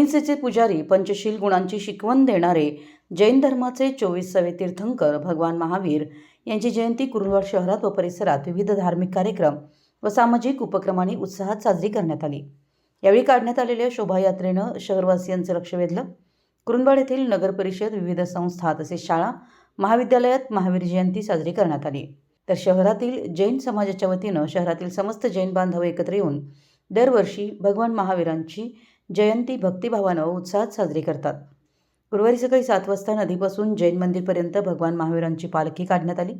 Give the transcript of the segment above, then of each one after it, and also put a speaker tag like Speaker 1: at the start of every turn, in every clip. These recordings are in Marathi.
Speaker 1: अहिंसेचे पुजारी पंचशील गुणांची शिकवण देणारे जैन धर्माचे चोवीसावे तीर्थंकर भगवान महावीर यांची जयंती कुरुंदवाड शहरात व परिसरात विविध धार्मिक कार्यक्रम व सामाजिक उपक्रमांनी उत्साहात साजरी करण्यात आली. यावेळी काढण्यात आलेल्या शोभायात्रेनं शहरवासियांचं लक्ष वेधलं. कुरुंदवाड येथील नगर परिषद विविध संस्था तसेच शाळा महाविद्यालयात महावीर जयंती साजरी करण्यात आली. तर शहरातील जैन समाजाच्या वतीनं शहरातील समस्त जैन बांधव एकत्र येऊन दरवर्षी भगवान महावीरांची जयंती भक्तिभावानं व उत्साहात साजरी करतात. गुरुवारी सकाळी सात वाजता नदीपासून जैन मंदिरपर्यंत भगवान महावीरांची पालखी काढण्यात आली.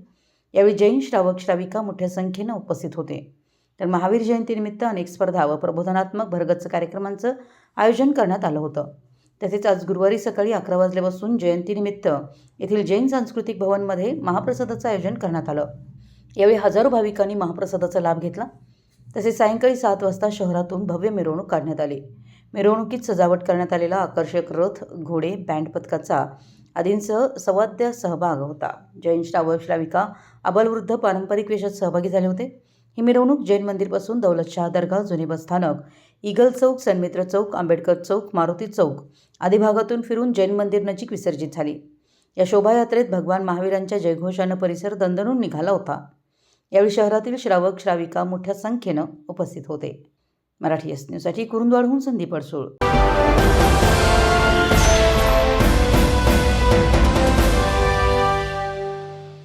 Speaker 1: यावेळी जैन श्रावक श्राविका मोठ्या संख्येनं उपस्थित होते. तर महावीर जयंतीनिमित्त अनेक स्पर्धा व प्रबोधनात्मक भरगच्च कार्यक्रमांचं आयोजन करण्यात आलं होतं. तसेच आज गुरुवारी सकाळी अकरा वाजल्यापासून जयंतीनिमित्त येथील जैन सांस्कृतिक भवनमध्ये महाप्रसादाचं आयोजन करण्यात आलं. यावेळी हजारो भाविकांनी महाप्रसादाचा लाभ घेतला. तसेच सायंकाळी सात वाजता शहरातून भव्य मिरवणूक काढण्यात आली. मिरवणुकीत सजावट करण्यात आलेला आकर्षक रथ घोडे बँड पथकाचा आदींसह सवाद्य सहभाग होता. जैन श्रावक श्राविका अबलवृद्ध पारंपरिक वेशात सहभागी झाले होते. ही मिरवणूक जैन मंदिरपासून दौलतशाह दर्गा जुने बस स्थानक इगल चौक सन्मित्र चौक आंबेडकर चौक मारुती चौक आदी भागातून फिरून जैन मंदिर नजीक विसर्जित झाली. या शोभायात्रेत भगवान महावीरांच्या जयघोषानं परिसर दणदणून निघाला होता. यावेळी शहरातील श्रावक श्राविका मोठ्या संख्येनं उपस्थित होते. मराठी एस न्यूजसाठी कुरुंदवाडहून संदीप अडसूळ.